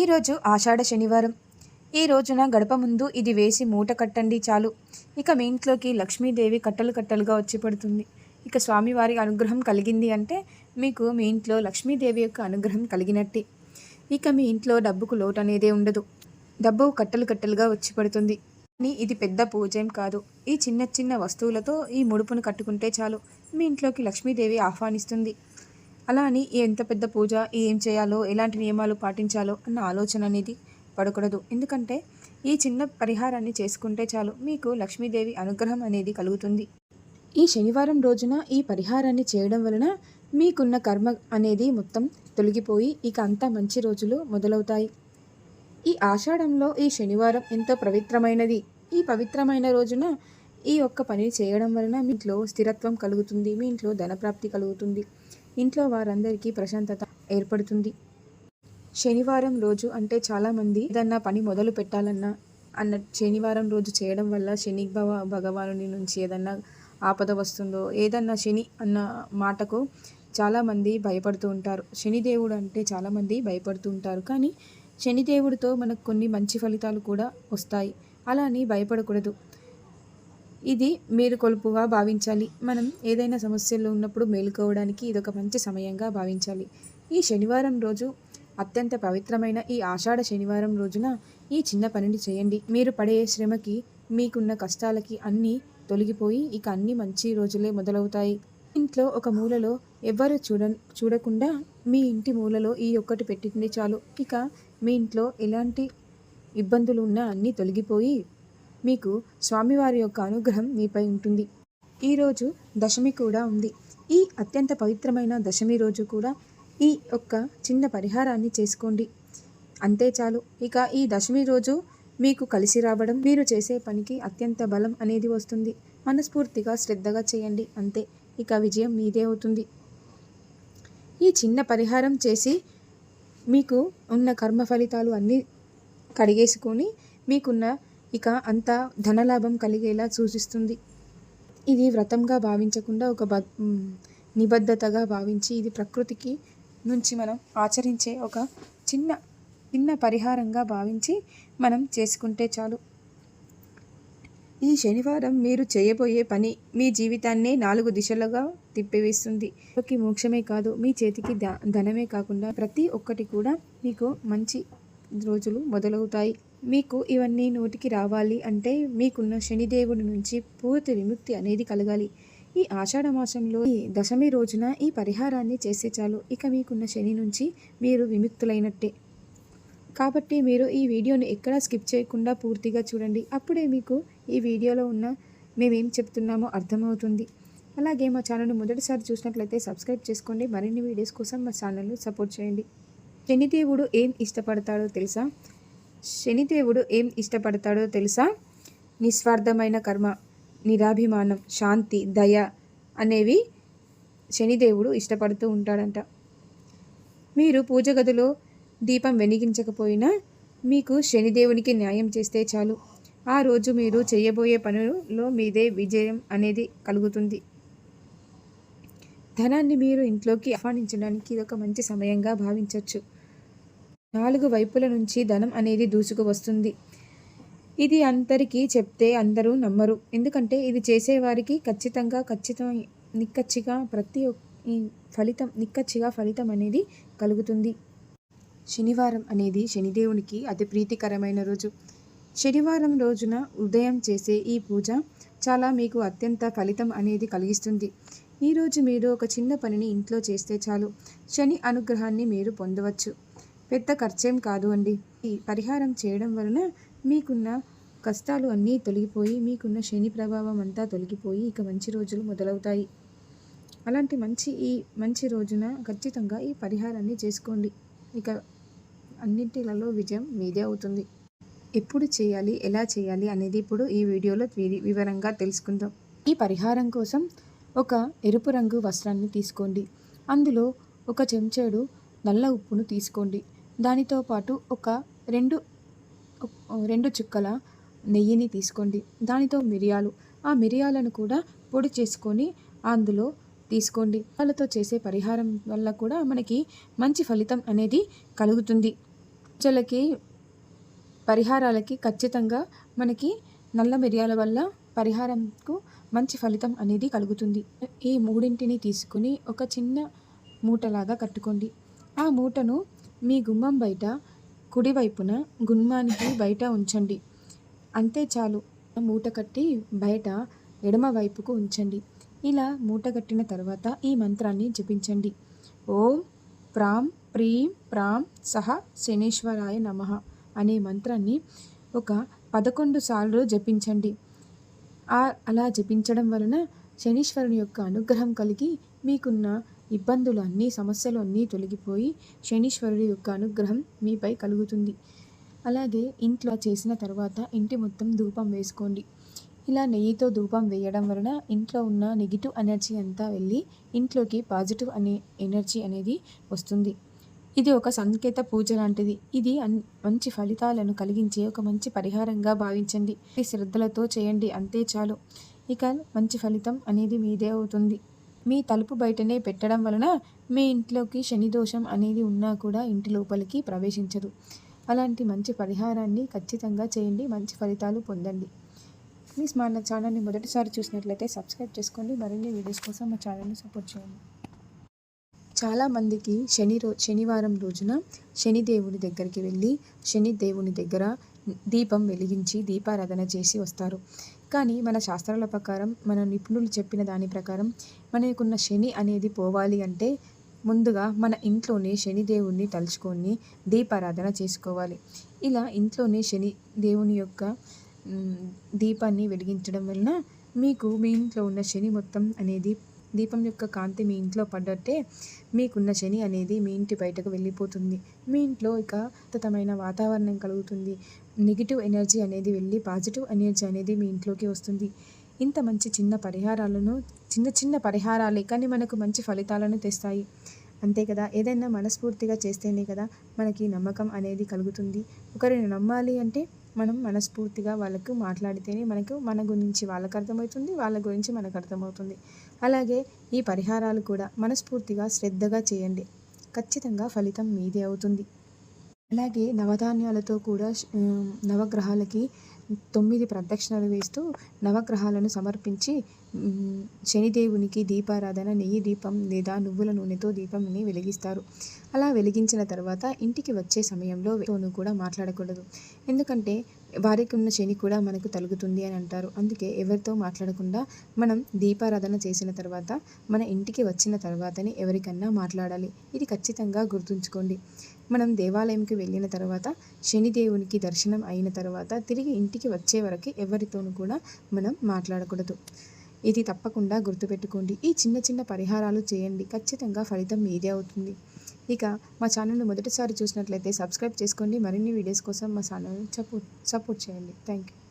ఈరోజు ఆషాఢ శనివారం. ఈ రోజున గడప ముందు ఇది వేసి మూట కట్టండి చాలు. ఇక మీ ఇంట్లోకి లక్ష్మీదేవి కట్టలు కట్టలుగా వచ్చి పడుతుంది. ఇక స్వామివారి అనుగ్రహం కలిగింది అంటే మీకు మీ ఇంట్లో లక్ష్మీదేవి యొక్క అనుగ్రహం కలిగినట్టే. ఇక మీ ఇంట్లో డబ్బుకు లోటు అనేదే ఉండదు. డబ్బు కట్టలు కట్టలుగా వచ్చి పడుతుంది. కానీ ఇది పెద్ద పూజేం కాదు. ఈ చిన్న చిన్న వస్తువులతో ఈ ముడుపును కట్టుకుంటే చాలు. మీ ఇంట్లోకి లక్ష్మీదేవి ఆహ్వానిస్తుంది. అలా అని ఎంత పెద్ద పూజ ఏం చేయాలో ఎలాంటి నియమాలు పాటించాలో అన్న ఆలోచన అనేది పడకూడదు. ఎందుకంటే ఈ చిన్న పరిహారాన్ని చేసుకుంటే చాలు మీకు లక్ష్మీదేవి అనుగ్రహం అనేది కలుగుతుంది. ఈ శనివారం రోజున ఈ పరిహారాన్ని చేయడం వలన మీకున్న కర్మ అనేది మొత్తం తొలగిపోయి ఇక అంతా మంచి రోజులు మొదలవుతాయి. ఈ ఆషాఢంలో ఈ శనివారం ఎంతో పవిత్రమైనది. ఈ పవిత్రమైన రోజున ఈ ఒక్క పని చేయడం వలన మీ ఇంట్లో స్థిరత్వం కలుగుతుంది మీ ఇంట్లో ధనప్రాప్తి కలుగుతుంది. ఇంట్లో వారందరికీ ప్రశాంతత ఏర్పడుతుంది. శనివారం రోజు అంటే చాలామంది ఏదన్నా పని మొదలు పెట్టాలన్నా అన్న శనివారం రోజు చేయడం వల్ల శని భవ భగవానుని నుంచి ఏదన్నా ఆపద వస్తుందో ఏదన్నా శని అన్న మాటకు చాలామంది భయపడుతూ ఉంటారు. శనిదేవుడు అంటే చాలామంది భయపడుతూ ఉంటారు. కానీ శనిదేవుడితో మనకు కొన్ని మంచి ఫలితాలు కూడా వస్తాయి. అలా అని భయపడకూడదు. ఇది మీరు కొలుపుగా భావించాలి. మనం ఏదైనా సమస్యల్లో ఉన్నప్పుడు మేలుకోవడానికి ఇదొక మంచి సమయంగా భావించాలి. ఈ శనివారం రోజు అత్యంత పవిత్రమైన ఈ ఆషాఢ శనివారం రోజున ఈ చిన్న పనిని చేయండి. మీరు పడే శ్రమకి మీకున్న కష్టాలకి అన్నీ తొలగిపోయి ఇక అన్ని మంచి రోజులే మొదలవుతాయి. ఇంట్లో ఒక మూలలో ఎవ్వరు చూడ చూడకుండా మీ ఇంటి మూలలో ఈ ఒక్కటి పెట్టింది చాలు. ఇక మీ ఇంట్లో ఎలాంటి ఇబ్బందులు ఉన్నా అన్నీ తొలగిపోయి మీకు స్వామివారి యొక్క అనుగ్రహం మీపై ఉంటుంది. ఈరోజు దశమి కూడా ఉంది. ఈ అత్యంత పవిత్రమైన దశమి రోజు కూడా ఈ ఒక్క చిన్న పరిహారాన్ని చేసుకోండి. అంతే చాలు. ఇక ఈ దశమి రోజు మీకు కలిసి రావడం మీరు చేసే పనికి అత్యంత బలం అనేది వస్తుంది. మనస్ఫూర్తిగా శ్రద్ధగా చేయండి. అంతే. ఇక విజయం మీదే అవుతుంది. ఈ చిన్న పరిహారం చేసి మీకు ఉన్న కర్మ ఫలితాలు అన్నీ కడిగేసుకొని మీకున్న ఇక అంతా ధనలాభం కలిగేలా సూచిస్తుంది. ఇది వ్రతంగా భావించకుండా ఒక బ నిబద్ధతగా భావించి ఇది ప్రకృతికి నుంచి మనం ఆచరించే ఒక చిన్న చిన్న పరిహారంగా భావించి మనం చేసుకుంటే చాలు. ఈ శనివారం మీరు చేయబోయే పని మీ జీవితాన్నే నాలుగు దిశలుగా తిప్పివేస్తుంది. మోక్షమే కాదు మీ చేతికి ధనమే కాకుండా ప్రతి ఒక్కటి కూడా మీకు మంచి రోజులు మొదలవుతాయి. మీకు ఇవన్నీ నోటికి రావాలి అంటే మీకున్న శనిదేవుడి నుంచి పూర్తి విముక్తి అనేది కలగాలి. ఈ ఆషాఢ మాసంలో ఈ దశమి రోజున ఈ పరిహారాన్ని చేసే చాలు. ఇక మీకున్న శని నుంచి మీరు విముక్తులైనట్టే. కాబట్టి మీరు ఈ వీడియోని ఎక్కడా స్కిప్ చేయకుండా పూర్తిగా చూడండి. అప్పుడే మీకు ఈ వీడియోలో ఉన్న మేమేం చెప్తున్నామో అర్థమవుతుంది. అలాగే మా ఛానల్ను మొదటిసారి చూసినట్లయితే సబ్స్క్రైబ్ చేసుకోండి. మరిన్ని వీడియోస్ కోసం మా ఛానల్ను సపోర్ట్ చేయండి. శనిదేవుడు ఏం ఇష్టపడతాడో తెలుసా? శనిదేవుడు ఏం ఇష్టపడతాడో తెలుసా? నిస్వార్థమైన కర్మ నిరాభిమానం శాంతి దయ అనేవి శనిదేవుడు ఇష్టపడుతూ ఉంటాడంట. మీరు పూజ గదిలో దీపం వెలిగించకపోయినా మీకు శనిదేవునికి న్యాయం చేస్తే చాలు. ఆ రోజు మీరు చేయబోయే పనులలో మీదే విజయం అనేది కలుగుతుంది. ధనాన్ని మీరు ఇంట్లోకి ఆహ్వానించడానికి ఇది ఒక మంచి సమయంగా భావించవచ్చు నాలుగు వైపుల నుంచి ధనం అనేది దూసుకు వస్తుంది. ఇది అందరికీ చెప్తే అందరూ నమ్మరు. ఎందుకంటే ఇది చేసేవారికి ఖచ్చితంగా ఖచ్చితం నిక్కచ్చిగా ప్రతి ఫలితం నిక్కచ్చిగా ఫలితం అనేది కలుగుతుంది. శనివారం అనేది శనిదేవునికి అతి ప్రీతికరమైన రోజు. శనివారం రోజున ఉదయం చేసే ఈ పూజ చాలా మీకు అత్యంత ఫలితం అనేది కలిగిస్తుంది. ఈరోజు మీరు ఒక చిన్న పనిని ఇంట్లో చేస్తే చాలు. శని అనుగ్రహాన్ని మీరు పొందవచ్చు. పెద్ద ఖర్చేం కాదు అండి. ఈ పరిహారం చేయడం వలన మీకున్న కష్టాలు అన్నీ తొలగిపోయి మీకున్న శని ప్రభావం అంతా తొలగిపోయి ఇక మంచి రోజులు మొదలవుతాయి. అలాంటి మంచి ఈ మంచి రోజున ఖచ్చితంగా ఈ పరిహారాన్ని చేసుకోండి. ఇక అన్నింటిలలో విజయం మీదే అవుతుంది. ఎప్పుడు చేయాలి ఎలా చేయాలి అనేది ఇప్పుడు ఈ వీడియోలో వివరంగా తెలుసుకుందాం. ఈ పరిహారం కోసం ఒక ఎరుపు రంగు వస్త్రాన్ని తీసుకోండి. అందులో ఒక చెంచాడు నల్ల ఉప్పును తీసుకోండి. దానితో పాటు ఒక రెండు రెండు చుక్కల నెయ్యిని తీసుకోండి. దానితో మిరియాలు. ఆ మిరియాలను కూడా పొడి చేసుకొని అందులో తీసుకోండి. వాళ్ళతో చేసే పరిహారం వల్ల కూడా మనకి మంచి ఫలితం అనేది కలుగుతుంది. పూజలకి పరిహారాలకి ఖచ్చితంగా మనకి నల్ల మిరియాల వల్ల పరిహారంకు మంచి ఫలితం అనేది కలుగుతుంది. ఈ మూడింటిని తీసుకుని ఒక చిన్న మూటలాగా కట్టుకోండి. ఆ మూటను మీ గుమ్మం బయట కుడివైపున గుమ్మానికి బయట ఉంచండి. అంతే చాలు. మూట కట్టి బయట ఎడమ వైపుకు ఉంచండి. ఇలా మూట కట్టిన తర్వాత ఈ మంత్రాన్ని జపించండి. ఓం ప్రాం ప్రీం ప్రాం సహ శనేశ్వరాయ నమ అనే మంత్రాన్ని ఒక పదకొండు సార్లు జపించండి. అలా జపించడం వలన శనీశ్వరుని యొక్క అనుగ్రహం కలిగి మీకున్న ఇబ్బందులు అన్నీ సమస్యలు అన్నీ తొలగిపోయి శనీశ్వరుడి యొక్క అనుగ్రహం మీపై కలుగుతుంది. అలాగే ఇంట్లో చేసిన తర్వాత ఇంటి మొత్తం ధూపం వేసుకోండి. ఇలా నెయ్యితో ధూపం వేయడం వలన ఇంట్లో ఉన్న నెగిటివ్ ఎనర్జీ అంతా వెళ్ళి ఇంట్లోకి పాజిటివ్ అనే ఎనర్జీ అనేది వస్తుంది. ఇది ఒక సంకేత పూజ లాంటిది. ఇది మంచి ఫలితాలను కలిగించే ఒక మంచి పరిహారంగా భావించండి. ఈ శ్రద్ధలతో చేయండి. అంతే చాలు. ఇక మంచి ఫలితం అనేది మీదే అవుతుంది. మీ తలుపు బయటనే పెట్టడం వలన మీ ఇంట్లోకి శని దోషం అనేది ఉన్నా కూడా ఇంటి లోపలికి ప్రవేశించదు. అలాంటి మంచి పరిహారాన్ని ఖచ్చితంగా చేయండి. మంచి ఫలితాలు పొందండి. ప్లీజ్ మా ఛానల్ని మొదటిసారి చూసినట్లయితే సబ్స్క్రైబ్ చేసుకోండి. మరిన్ని వీడియోస్ కోసం మా ఛానల్ని సపోర్ట్ చేయండి. చాలామందికి శని రో శనివారం రోజున శనిదేవుని దగ్గరికి వెళ్ళి శని దేవుని దగ్గర దీపం వెలిగించి దీపారాధన చేసి వస్తారు. కానీ మన శాస్త్రాల ప్రకారం మన నిపుణులు చెప్పిన దాని ప్రకారం మనకున్న శని అనేది పోవాలి అంటే ముందుగా మన ఇంట్లోనే శనిదేవుణ్ణి తలుచుకొని దీపారాధన చేసుకోవాలి. ఇలా ఇంట్లోనే శని దేవుని యొక్క దీపాన్ని వెలిగించడం వలన మీకు మీ ఇంట్లో ఉన్న శని మొత్తం అనేది దీపం యొక్క కాంతి మీ ఇంట్లో పడ్డట్టే మీకున్న శని అనేది మీ ఇంటి బయటకు వెళ్ళిపోతుంది. మీ ఇంట్లో ఇక అద్భుతమైన వాతావరణం కలుగుతుంది. నెగిటివ్ ఎనర్జీ అనేది వెళ్ళి పాజిటివ్ ఎనర్జీ అనేది మీ ఇంట్లోకి వస్తుంది. ఇంత మంచి చిన్న పరిహారాలను చిన్న చిన్న పరిహారాలే కానీ మనకు మంచి ఫలితాలను తెస్తాయి. అంతే కదా? ఏదైనా మనస్ఫూర్తిగా చేస్తేనే కదా మనకి నమ్మకం అనేది కలుగుతుంది. ఒకరిని నమ్మాలి అంటే మనం మనస్ఫూర్తిగా వాళ్ళకు మాట్లాడితేనే మనకు మన గురించి వాళ్ళకు అర్థమవుతుంది వాళ్ళ గురించి మనకు అర్థమవుతుంది. అలాగే ఈ పరిహారాలు కూడా మనస్ఫూర్తిగా శ్రద్ధగా చేయండి. ఖచ్చితంగా ఫలితం మీదే అవుతుంది. అలాగే నవధాన్యాలతో కూడా నవగ్రహాలకి తొమ్మిది ప్రదక్షిణలు వేస్తూ నవగ్రహాలను సమర్పించి శనిదేవునికి దీపారాధన నెయ్యి దీపం లేదా నువ్వుల నూనెతో దీపంని వెలిగిస్తారు. అలా వెలిగించిన తర్వాత ఇంటికి వచ్చే సమయంలో తోను కూడా మాట్లాడకూడదు. ఎందుకంటే వారికి ఉన్న శని కూడా మనకు తలుగుతుంది అని అంటారు. అందుకే ఎవరితో మాట్లాడకుండా మనం దీపారాధన చేసిన తర్వాత మన ఇంటికి వచ్చిన తర్వాతనే ఎవరికన్నా మాట్లాడాలి. ఇది ఖచ్చితంగా గుర్తుంచుకోండి. మనం దేవాలయంకి వెళ్ళిన తర్వాత శనిదేవునికి దర్శనం అయిన తర్వాత తిరిగి ఇంటికి వచ్చే వరకు ఎవరితోనూ కూడా మనం మాట్లాడకూడదు. ఇది తప్పకుండా గుర్తుపెట్టుకోండి. ఈ చిన్న చిన్న పరిహారాలు చేయండి. ఖచ్చితంగా ఫలితం మీదే అవుతుంది. ఇక మా ఛానల్ను మొదటిసారి చూసినట్లయితే సబ్స్క్రైబ్ చేసుకోండి. మరిన్ని వీడియోస్ కోసం మా ఛానల్ని సపోర్ట్ సపోర్ట్ చేయండి. Thank you